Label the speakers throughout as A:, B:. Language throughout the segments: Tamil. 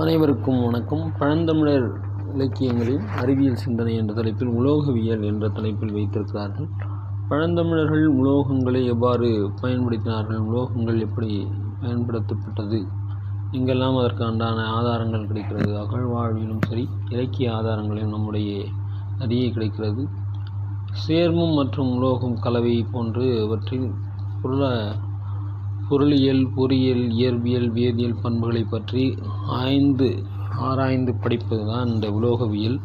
A: அனைவருக்கும் வணக்கம். பழந்தமிழர் இலக்கியங்களில் அறிவியல் சிந்தனை என்ற தலைப்பில் உலோகவியல் என்ற தலைப்பில் வைத்திருக்கிறார்கள். பழந்தமிழர்கள் உலோகங்களை எவ்வாறு பயன்படுத்தினார்கள்? உலோகங்கள் எப்படி பயன்படுத்தப்பட்டது? இங்கெல்லாம் அதற்கான ஆதாரங்கள் கிடைக்கிறது. அகழ்வாழ்விலும் சரி இலக்கிய ஆதாரங்களிலும் நம்முடைய நிறைய கிடைக்கிறது. சேர்மம் மற்றும் உலோகம் கலவை போன்றவற்றில் பொருள பொருளியல் பொறியியல் இயற்பியல் வேதியியல் பண்புகளை பற்றி ஆய்ந்து ஆராய்ந்து படிப்பது தான் இந்த உலோகவியல்.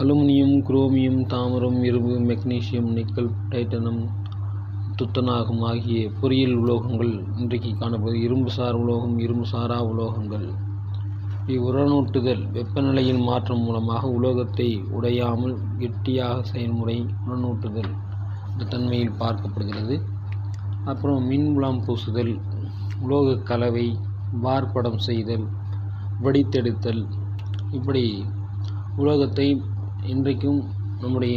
A: அலுமினியம் குரோமியம் தாமிரம் இரும்பு மெக்னீசியம் நிக்கல் டைட்டனம் துத்தநாகம் ஆகிய பொறியியல் உலோகங்கள் இன்றைக்கு காணப்படுவது இரும்பு சார் உலோகம் இரும்பு சாரா உலோகங்கள். இவ்வுரனூட்டுதல் வெப்பநிலையில் மாற்றம் மூலமாக உலோகத்தை உடையாமல் கெட்டியாக செயல்முறை உரனூட்டுதல் என்ற தன்மையில் பார்க்கப்படுகிறது. அப்புறம் மின்புலம் பூசுதல் உலோகக் கலவை வார்ப்படம் செய்தல் வடித்தெடுத்தல். இப்படி உலோகத்தை இன்றைக்கும் நம்முடைய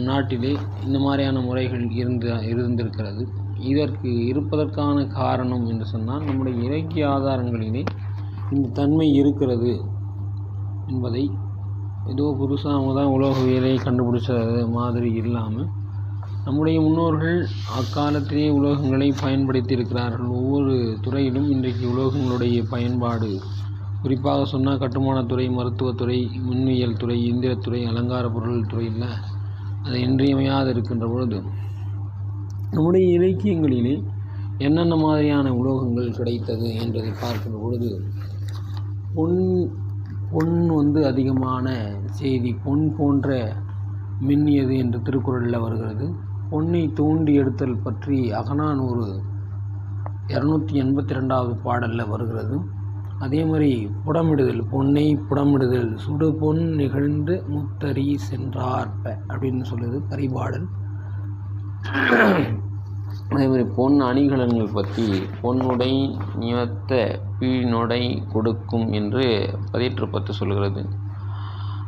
A: நாட்டிலே இந்த மாதிரியான முறைகள் இருந்து இருந்திருக்கிறது. இதற்கு இருப்பதற்கான காரணம் என்று சொன்னால் நம்முடைய இலக்கிய ஆதாரங்களிலே இந்த தன்மை இருக்கிறது என்பதை ஏதோ புதுசாக தான் உலோகவியலை கண்டுபிடிச்ச மாதிரி இல்லாமல் நம்முடைய முன்னோர்கள் அக்காலத்திலே உலோகங்களை பயன்படுத்தி இருக்கிறார்கள் ஒவ்வொரு துறையிலும் இன்றைக்கு உலோகங்களுடைய பயன்பாடு. குறிப்பாக சொன்னால் கட்டுமானத்துறை மருத்துவத்துறை மின்னியல் துறை இந்திரத்துறை அலங்கார பொருள் துறையில் அது இன்றியமையாது இருக்கின்ற பொழுது நம்முடைய இலக்கியங்களிலே என்னென்ன மாதிரியான உலோகங்கள் கிடைத்தது என்பதை பார்க்கின்ற பொழுது பொன் பொன் வந்து அதிகமான செய்தி பொன் போன்ற மின்னியது என்று திருக்குறளில் வருகிறது. பொன்னை தூண்டி எடுத்தல் பற்றி அகனானூறு இரநூத்தி எண்பத்தி ரெண்டாவது பாடலில் வருகிறது. அதே மாதிரி புடமிடுதல் பொன்னை புடமிடுதல் சுடு பொன் நிகழ்ந்து முத்தறி சென்றார்ப்ப அப்படின்னு சொல்லுது பரிபாடல். அதே மாதிரி பொன் அணிகலன்கள் பற்றி பொன்னுடை நியத்த பீழ்நொடை கொடுக்கும் என்று பதிற்று பத்து சொல்கிறது.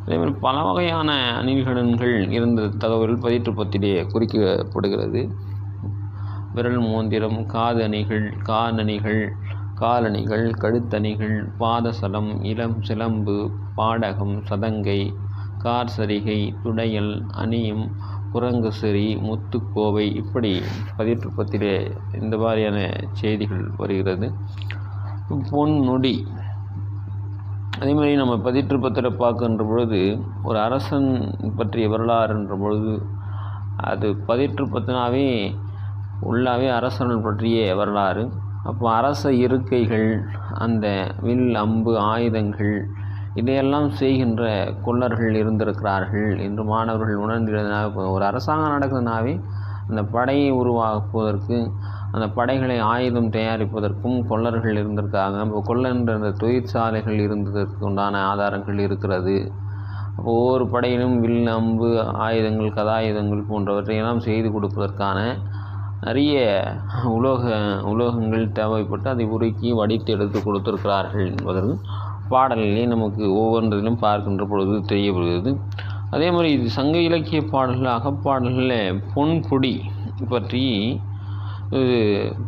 A: அதேமாதிரி பல வகையான அணிகலன்கள் இருந்த தகவல் பதிற்றுப்பத்திலேயே குறிக்கப்படுகிறது. விரல் மோந்திரம் காது அணிகள் காலணிகள் காலணிகள் கழுத்தணிகள் பாதசலம் இளம் சிலம்பு பாடகம் சதங்கை கார் சரிகை துடையல் அணியும் குரங்கு முத்துக்கோவை இப்படி பதிற்றுப்பத்திலே இந்த மாதிரியான செய்திகள் வருகிறது. பொன் நொடி அதே மாதிரி நம்ம பதிற்று பத்திர பார்க்கின்ற பொழுது ஒரு அரசன் பற்றிய வரலாறுன்ற பொழுது அது பதிற்று பத்தினாவே உள்ளாவே அரசர்கள் பற்றிய வரலாறு. அப்போ அரச இருக்கைகள் அந்த வில் அம்பு ஆயுதங்கள் இதையெல்லாம் செய்கின்ற கொள்ளர்கள் இருந்திருக்கிறார்கள் என்று மாணவர்கள் உணர்ந்திருந்தனால ஒரு அரசாங்கம் நடக்குதுனாவே அந்த படையை உருவாக்குவதற்கு அந்த படைகளை ஆயுதம் தயாரிப்பதற்கும் கொள்ளர்கள் இருந்திருக்காங்க இப்போ கொள்ளன்ற அந்த தொழிற்சாலைகள் இருந்ததற்கு உண்டான ஆதாரங்கள் இருக்கிறது. ஒவ்வொரு படையிலும் வில் அம்பு ஆயுதங்கள் கதாயுதங்கள் போன்றவற்றையெல்லாம் செய்து கொடுப்பதற்கான நிறைய உலோக உலோகங்கள் தேவைப்பட்டு அதை உருக்கி வடித்து எடுத்து கொடுத்திருக்கிறார்கள் என்பதற்கு பாடலிலே நமக்கு ஒவ்வொன்றிலும் பார்க்கின்ற பொழுது தெரியப்படுகிறது. அதே மாதிரி இது சங்க இலக்கிய பாடல்கள் அகப்பாடல்களில் பொன்பொடி பற்றி இது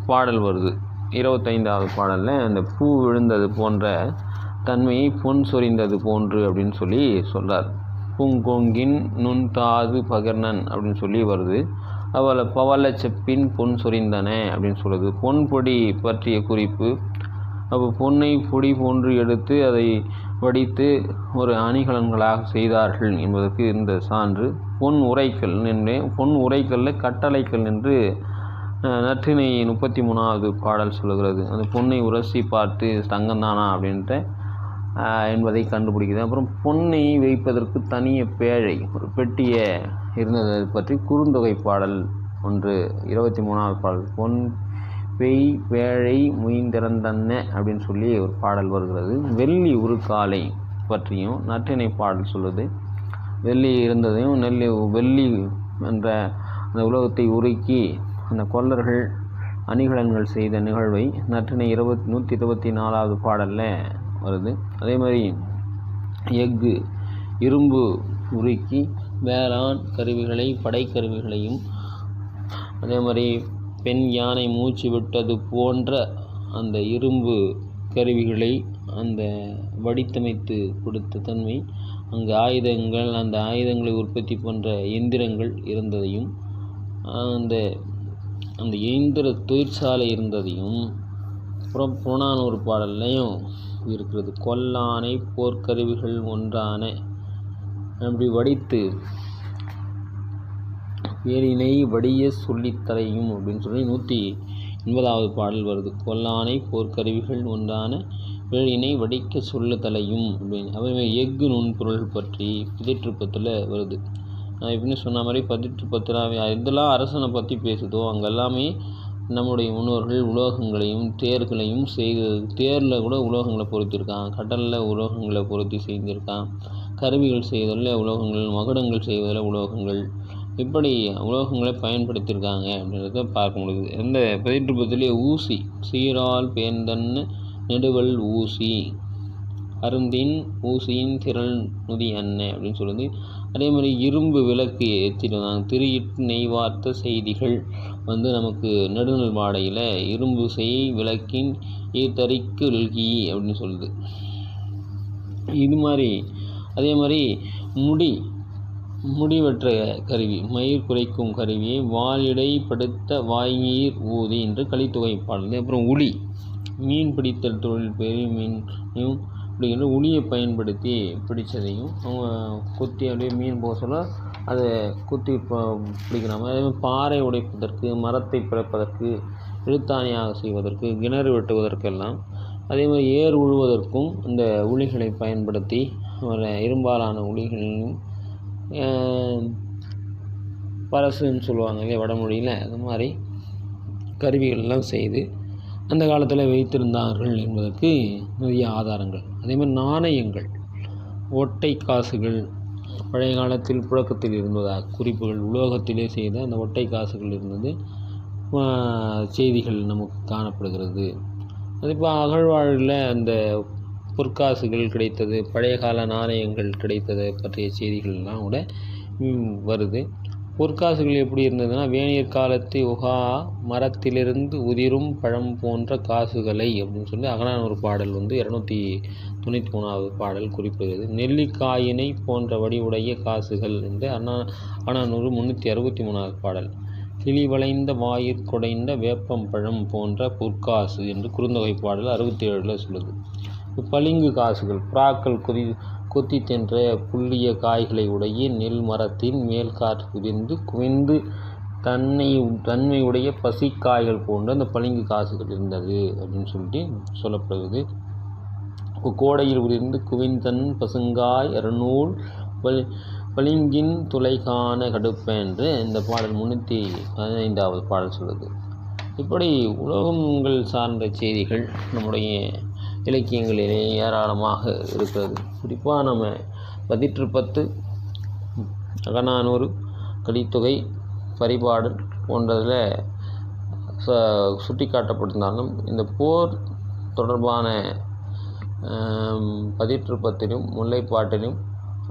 A: பாடல் வருது. இருபத்தைந்தாவது பாடலில் அந்த பூ விழுந்தது போன்ற தன்மையை பொன் சொரிந்தது போன்று அப்படின்னு சொல்லி சொல்கிறார் பூங்கொங்கின் நுண்தாது பகர்ணன் அப்படின்னு சொல்லி வருது. அவளை பவள செப்பின் பொன் சொரிந்தன அப்படின்னு சொல்லுது. பொன் பொடி பற்றிய குறிப்பு. அப்போ பொன்னை பொடி போன்று எடுத்து அதை வடித்து ஒரு அணிகலன்களாக செய்தார்கள் என்பதற்கு இந்த சான்று. பொன் உரைக்கல் என்று பொன் உரைக்கல்ல கட்டளைக்கல் என்று நற்றினை முப்பத்தி மூணாவது பாடல் சொல்லுகிறது. அந்த பொன்னை உரசி பார்த்து தங்கந்தானா அப்படின்ட்டு என்பதை கண்டுபிடிக்குது அப்புறம் பொண்ணை வைப்பதற்கு தனிய பேழை ஒரு பெட்டியை இருந்தது. பற்றி குறுந்தொகை பாடல் ஒன்று இருபத்தி மூணாவது பாடல். பொன் பெய் பேழை முயந்திறந்தன்ன அப்படின்னு சொல்லி ஒரு பாடல் வருகிறது. வெள்ளி உருக்காலை பற்றியும் நற்றினை பாடல் சொல்லுது. வெள்ளி இருந்ததையும் நெல்லி வெள்ளி என்ற அந்த உலகத்தை உருக்கி அந்த கொல்லர்கள் அணிகலன்கள் செய்த நிகழ்வை நற்றினை இருபத் நூற்றி இருபத்தி நாலாவது பாடலில் வருது. அதே மாதிரி எஃகு இரும்பு உருக்கி வேளாண் கருவிகளை படைக்கருவிகளையும் அதே மாதிரி பெண் யானை மூச்சு விட்டது போன்ற அந்த இரும்பு கருவிகளை அந்த வடித்தமைத்து கொடுத்த தன்மை அங்கு ஆயுதங்கள் அந்த ஆயுதங்களை உற்பத்தி பண்ணுற எந்திரங்கள் இருந்ததையும் அந்த அந்த இயந்திர தொழிற்சாலை இருந்ததையும் அப்புறம் புறநானூறு பாடல்லையும் இருக்கிறது கொல்லானை போர்க்கருவிகள் ஒன்றான அப்படி வடித்து வேலினை வடிய சொல்லித்தலையும் அப்படின்னு சொல்லி நூற்றி எண்பதாவது பாடல் வருது. கொல்லானை போர்க்கருவிகள் ஒன்றான வேலினை வடிக்க சொல்ல தலையும் அப்படின்னு. அதே எஃகு நுண்பொருள் பற்றி புதிற்றுப்பத்தில் வருது. எப்படின்னு சொன்ன மாதிரி பதிற்றுப்பத்தில் எதெல்லாம் அரசனை பற்றி பேசுதோ அங்கே எல்லாமே நம்முடைய முன்னோர்கள் உலோகங்களையும் தேர்களையும் செய்து தேரில் கூட உலோகங்களை பொருத்தியிருக்கான் கடலில் உலோகங்களை பொருத்தி செய்திருக்கான் கருவிகள் செய்வதில் உலோகங்கள் மகுடங்கள் செய்வதில் உலோகங்கள். இப்படி உலோகங்களை பயன்படுத்தியிருக்காங்க அப்படின்றத பார்க்க முடியுது. இந்த பதிற்றுப்பத்திலேயே ஊசி சீரால் பேந்தன்னு நெடுவல் ஊசி. அருந்தின் ஊசியின் திரள் நுதி அன்ன அப்படின்னு சொல்லுது. அதே மாதிரி இரும்பு விளக்கு ஏற்றிட்டு வந்தாங்க. திரியிட்டு நெய்வார்த்த செய்திகள் வந்து நமக்கு நெடுநல் வாடையில் இரும்பு செய் விளக்கின் ஈத்தறிக்கு இல்கி அப்படின்னு சொல்லுது. இது மாதிரி அதே மாதிரி முடி முடி வெற்ற கருவி மயிர் குறைக்கும் கருவியை வாலிடைப்படுத்த படுத்த ஊதி என்று கலித்தொகை பாடல். அப்புறம் உளி மீன் பிடித்தல் தொழில் பெரிய மீனையும் அப்படிங்கிற உளியை பயன்படுத்தி பிடித்ததையும் அவங்க குத்தி அப்படியே மீன் போக சொல்ல அதை குத்தி இப்போ பிடிக்கிற மாதிரி அதே மாதிரி பாறை உடைப்பதற்கு மரத்தை பிறப்பதற்கு எழுத்தாணியாக செய்வதற்கு கிணறு வெட்டுவதற்கெல்லாம். அதே மாதிரி ஏர் உழுவதற்கும் இந்த உளிகளை பயன்படுத்தி ஒரு இரும்பாலான உளிகளையும் பரசுன்னு சொல்லுவாங்க இல்லையா வடமொழியில். அது மாதிரி கருவிகள்லாம் செய்து அந்த காலத்தில் வைத்திருந்தார்கள் என்பதற்கு நிறைய ஆதாரங்கள். அதே மாதிரி நாணயங்கள் ஒட்டை காசுகள் பழைய காலத்தில் புழக்கத்தில் இருந்ததாக குறிப்புகள் உலோகத்திலே செய்த அந்த ஒட்டை காசுகள் இருந்தது செய்திகள் நமக்கு காணப்படுகிறது. அது இப்போ அகழ்வாழில் அந்த பொற்காசுகள் கிடைத்தது பழைய கால நாணயங்கள் கிடைத்தது பற்றிய செய்திகள்லாம் கூட வருது. பொற்காசுகள் எப்படி இருந்ததுன்னா வேணியர் காலத்து உகா மரத்திலிருந்து உதிரும் பழம் போன்ற காசுகளை அப்படின்னு சொல்லி அகனானூறு பாடல் வந்து இரநூத்தி தொண்ணூற்றி மூணாவது பாடல் குறிப்பிடுகிறது நெல்லிக்காயினை போன்ற வடிவுடைய காசுகள் என்று அண்ணா அகனானூறு முந்நூற்றி அறுபத்தி மூணாவது பாடல். கிளி வளைந்த வாயிற் குடைந்த வேப்பம்பழம் போன்ற பொற்காசு என்று குறுந்தொகை பாடல் அறுபத்தி ஏழில் சொல்லுது. பளிங்கு காசுகள் புறாக்கள் குதி கொத்தி தின்ற புள்ளிய காய்களை உடைய நெல் மரத்தின் மேல் காற்று குதிர்ந்து குவிந்து தன்னை தன்மையுடைய பசிக்காய்கள் போன்ற அந்த பளிங்கு காசுகள் இருந்தது அப்படின்னு சொல்லிட்டு சொல்லப்படுகிறது கோடையில் உதிர்ந்து குவிந்தன் பசுங்காய் அறநூல் பலி பளிங்கின் துளைகான கடுப்பென்று இந்த பாடல் முந்நூற்றி பதினைந்தாவது பாடல் சொல்லுது. இப்படி உலோகங்கள் சார்ந்த செய்திகள் நம்முடைய இலக்கியங்களிலே ஏராளமாக இருக்கிறது. குறிப்பாக நம்ம பதிற்று பத்து அகநானூறு கலித்தொகை பரிபாடல் போன்றதில் ச சுட்டி காட்டப்பட்டிருந்தாலும் இந்த போர் தொடர்பான பதிற்றுப்பத்திலும் முல்லைப்பாட்டிலும்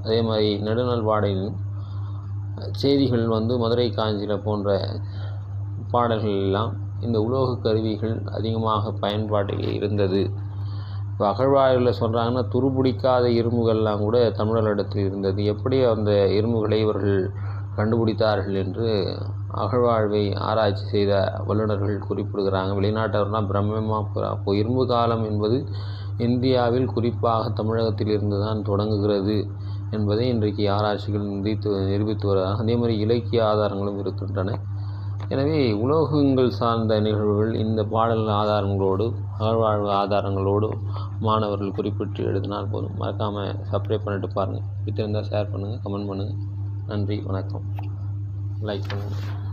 A: அதே மாதிரி நெடுநல்வாடையிலும் செய்திகள் வந்து மதுரை காஞ்சியில் போன்ற பாடல்கள் எல்லாம் இந்த உலோக கருவிகள் அதிகமாக பயன்பாட்டில் இருந்தது. இப்போ அகழ்வாய்வில் சொல்கிறாங்கன்னா துருபிடிக்காத இரும்புகள்லாம் கூட தமிழர்களிடத்தில் இருந்தது. எப்படி அந்த இரும்புகளை இவர்கள் கண்டுபிடித்தார்கள் என்று அகழ்வாழ்வை ஆராய்ச்சி செய்த வல்லுநர்கள் குறிப்பிடுகிறாங்க. வெளிநாட்டவர்னால் பிரம்மமாக அப்போ இரும்பு காலம் என்பது இந்தியாவில் குறிப்பாக தமிழகத்தில் இருந்து தான் தொடங்குகிறது என்பதை இன்றைக்கு ஆராய்ச்சிகள் நிரூபித்து நிரூபித்து வருகிறார்கள் அதே மாதிரி இலக்கிய ஆதாரங்களும் இருக்கின்றன. எனவே உலோகங்கள் சார்ந்த நிகழ்வுகள் இந்த பாடல் ஆதாரங்களோடு அகழ்வாழ்வு ஆதாரங்களோடு மாணவர்கள் குறிப்பிட்டு எழுதினால் போதும். மறக்காமல் சப்ஸ்கிரைப் பண்ணிட்டு பாருங்கள் பிடித்திருந்தால் ஷேர் பண்ணுங்கள் கமெண்ட் பண்ணுங்கள் நன்றி வணக்கம். லைக் பண்ணுங்கள்